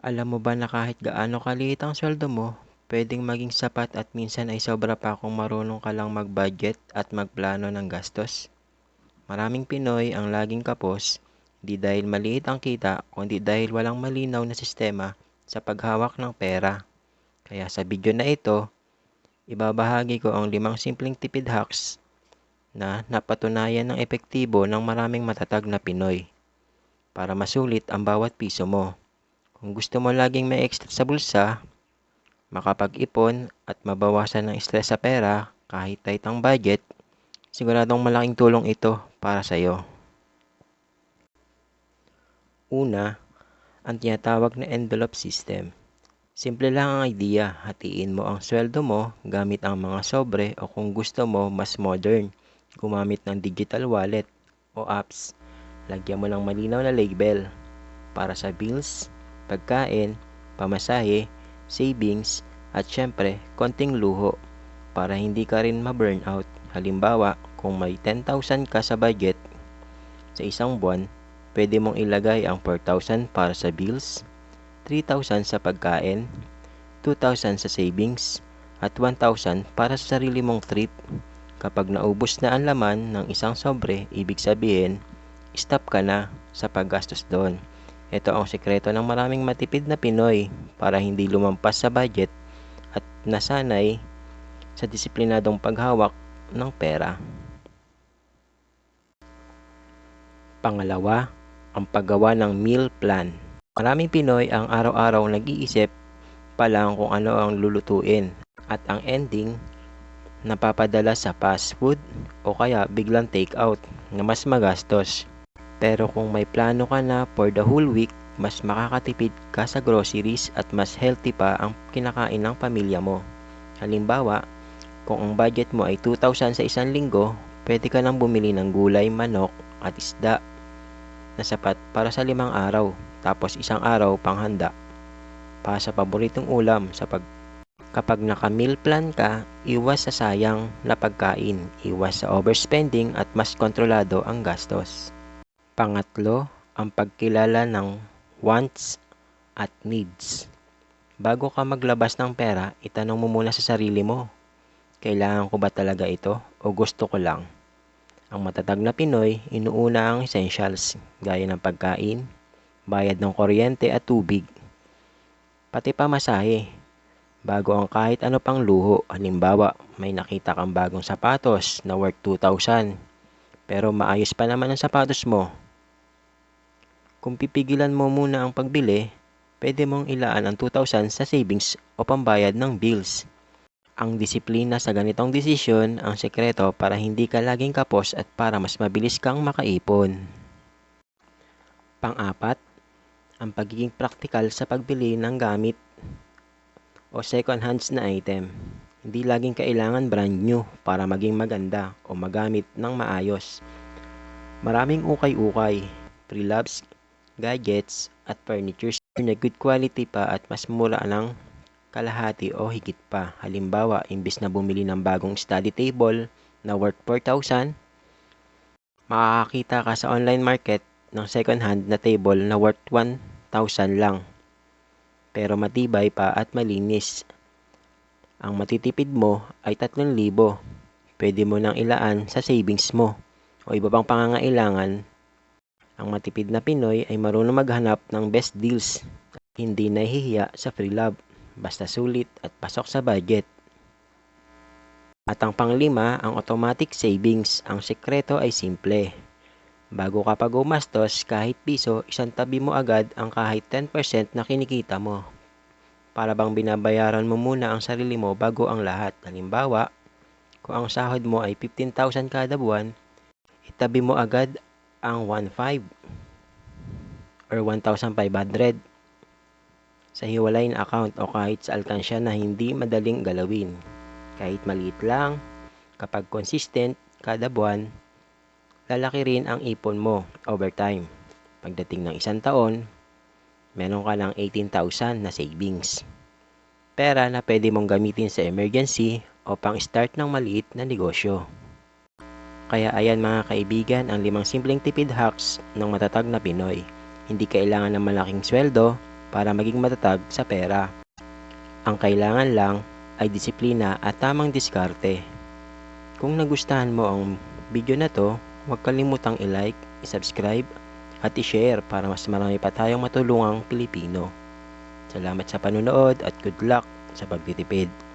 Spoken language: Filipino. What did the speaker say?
Alam mo ba na kahit gaano kaliit ang sweldo mo, pwedeng maging sapat at minsan ay sobra pa kung marunong ka lang mag-budget at magplano ng gastos? Maraming Pinoy ang laging kapos, di dahil maliit ang kita, kundi dahil walang malinaw na sistema sa paghawak ng pera. Kaya sa video na ito, ibabahagi ko ang limang simpleng tipid hacks na napatunayan ng epektibo ng maraming matatag na Pinoy para masulit ang bawat piso mo. Kung gusto mo laging may extra sa bulsa, makapag-ipon at mabawasan ng stress sa pera kahit tight ang budget, siguradong malaking tulong ito para sa iyo. Una, ang tinatawag na envelope system. Simple lang ang idea, hatiin mo ang sweldo mo gamit ang mga sobre o kung gusto mo mas modern, gumamit ng digital wallet o apps. Lagyan mo ng malinaw na label para sa bills, pagkain, pamasahe, savings, at syempre, konting luho para hindi ka rin ma-burnout. Halimbawa, kung may 10,000 ka sa budget sa isang buwan, pwede mong ilagay ang 4,000 para sa bills, 3,000 sa pagkain, 2,000 sa savings, at 1,000 para sa sarili mong trip. Kapag naubos na ang laman ng isang sobre, ibig sabihin, stop ka na sa paggastos doon. Ito ang sekreto ng maraming matipid na Pinoy para hindi lumampas sa budget at nasanay sa disiplinadong paghawak ng pera. Pangalawa, ang paggawa ng meal plan. Maraming Pinoy ang araw-araw nag-iisip pa lang kung ano ang lulutuin at ang ending napapadala sa fast food o kaya biglang take out na mas magastos. Pero kung may plano ka na for the whole week, mas makakatipid ka sa groceries at mas healthy pa ang kinakain ng pamilya mo. Halimbawa, kung ang budget mo ay 2,000 sa isang linggo, pwede ka nang bumili ng gulay, manok at isda na sapat para sa limang araw, tapos isang araw panghanda para sa paboritong ulam sa pag Kapag naka-meal plan ka, iwas sa sayang na pagkain, iwas sa overspending at mas kontrolado ang gastos. Pangatlo, ang pagkilala ng wants at needs. Bago ka maglabas ng pera, itanong mo muna sa sarili mo, kailangan ko ba talaga ito o gusto ko lang? Ang matatag na Pinoy, inuuna ang essentials gaya ng pagkain, bayad ng kuryente at tubig, pati pamasahe, bago ang kahit ano pang luho. Halimbawa, may nakita kang bagong sapatos na worth 2,000, pero maayos pa naman ang sapatos mo, kung pipigilan mo muna ang pagbili, pwede mong ilaan ang 2,000 sa savings o pambayad ng bills. Ang disiplina sa ganitong desisyon ang sekreto para hindi ka laging kapos at para mas mabilis kang makaipon. Pang-apat, ang pagiging praktikal sa pagbili ng gamit o second hands na item. Hindi laging kailangan brand new para maging maganda o magamit ng maayos. Maraming ukay-ukay, pre-loved gadgets at furnitures na good quality pa at mas mura ng kalahati o higit pa. Halimbawa, imbis na bumili ng bagong study table na worth 4,000, makakakita ka sa online market ng second hand na table na worth 1,000 lang. Pero matibay pa at malinis. Ang matitipid mo ay 3,000. Pwede mo nang ilaan sa savings mo o iba pang pangangailangan ang matipid na Pinoy ay marunong maghanap ng best deals hindi nahihiya sa free love, basta sulit at pasok sa budget. At ang panglima, ang automatic savings. Ang sekreto ay simple. Bago ka pa gumastos, kahit piso, isang tabi mo agad ang kahit 10% na kinikita mo. Para bang binabayaran mo muna ang sarili mo bago ang lahat. Halimbawa, kung ang sahod mo ay 15,000 kada buwan, itabi mo agad ang 1,500 or 1,500 sa hiwalay na account o kahit sa alkansya na hindi madaling galawin. Kahit maliit lang, kapag consistent kada buwan, lalaki rin ang ipon mo over time. Pagdating ng isang taon, meron ka ng 18,000 na savings. Pera na pwede mong gamitin sa emergency o pang start ng maliit na negosyo. Kaya ayan mga kaibigan ang limang simpleng tipid hacks ng matatag na Pinoy. Hindi kailangan ng malaking sweldo, para maging matatag sa pera. Ang kailangan lang ay disiplina at tamang diskarte. Kung nagustuhan mo ang video na to, huwag kalimutang i-like, i-subscribe, at i-share para mas marami pa tayong matulungang Pilipino. Salamat sa panonood at good luck sa pagtitipid.